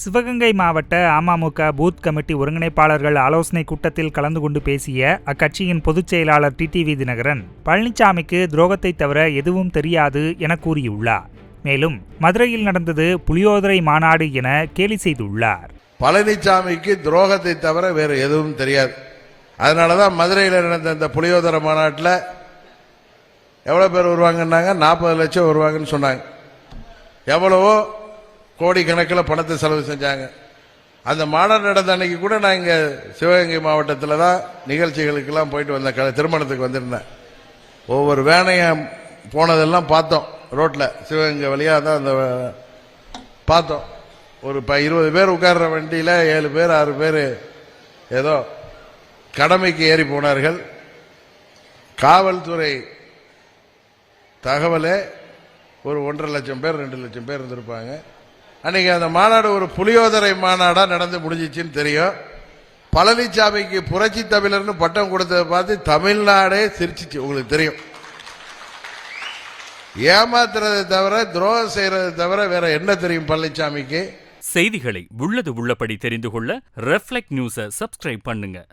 சிவகங்கை மாவட்ட AMMK booth committee ஒருங்கிணைப்பாளர்கள் ஆலோசனை கூட்டத்தில் கலந்து கொண்டு பேசிய அக்கட்சியின் பொதுச் செயலாளர் டிடிவி தினகரன் பழனிசாமிக்கு துரோகத்தை தவிர எதுவும் தெரியாது என கூறியுள்ளார். மேலும் மதுரையில் நடந்தது புளியோதரை மாநாடு என கேலி செய்துள்ளார். பழனிசாமிக்கு துரோகத்தை தவிர வேறு எதுவும் தெரியாது. அதனால தான் மதுரையில் நடந்த இந்த புளியோதர மாநாட்டில் எவ்வளோ பேர் வருவாங்கன்னாங்க? நாற்பது லட்சம் வருவாங்கன்னு சொன்னாங்க. எவ்வளவோ கோடிக்கணக்கில் பணத்தை செலவு செஞ்சாங்க. அந்த மாநாடு நடந்த அன்னைக்கு கூட நான் இங்கே சிவகங்கை மாவட்டத்தில் தான் நிகழ்ச்சிகளுக்கெல்லாம் போயிட்டு வந்தேன். க- திருமணத்துக்கு வந்திருந்தேன். ஒவ்வொரு வேனையும் போனதெல்லாம் பார்த்தோம். ரோட்டில் சிவகங்கை வழியாக தான் அந்த பார்த்தோம். ஒரு ப இருபது பேர் உட்கார்ற வண்டியில் ஏழு பேர் ஆறு பேர் ஏதோ கடமைக்கு ஏறி போனார்கள். காவல்துறை தகவலே ஒரு ஒன்றரை லட்சம் பேர் ரெண்டு லட்சம் பேர் இருந்திருப்பாங்க. அன்னைக்கு அந்த மாநாடு ஒரு புளியோதரை மாநாடா நடந்து முடிஞ்சிச்சுன்னு தெரியும். பழனிசாமிக்கு புரட்சி தமிழர்னு பட்டம் கொடுத்ததை பார்த்து தமிழ்நாடே சிரிச்சிச்சு உங்களுக்கு தெரியும். ஏமாத்துறதை தவிர துரோகம் செய்யறதை தவிர வேற என்ன தெரியும் பழனிசாமிக்கு செய்திகளை உள்ளது உள்ளபடி தெரிந்து கொள்ள ரெஃப்ளெக்ட் நியூஸை சப்ஸ்கிரைப் பண்ணுங்க.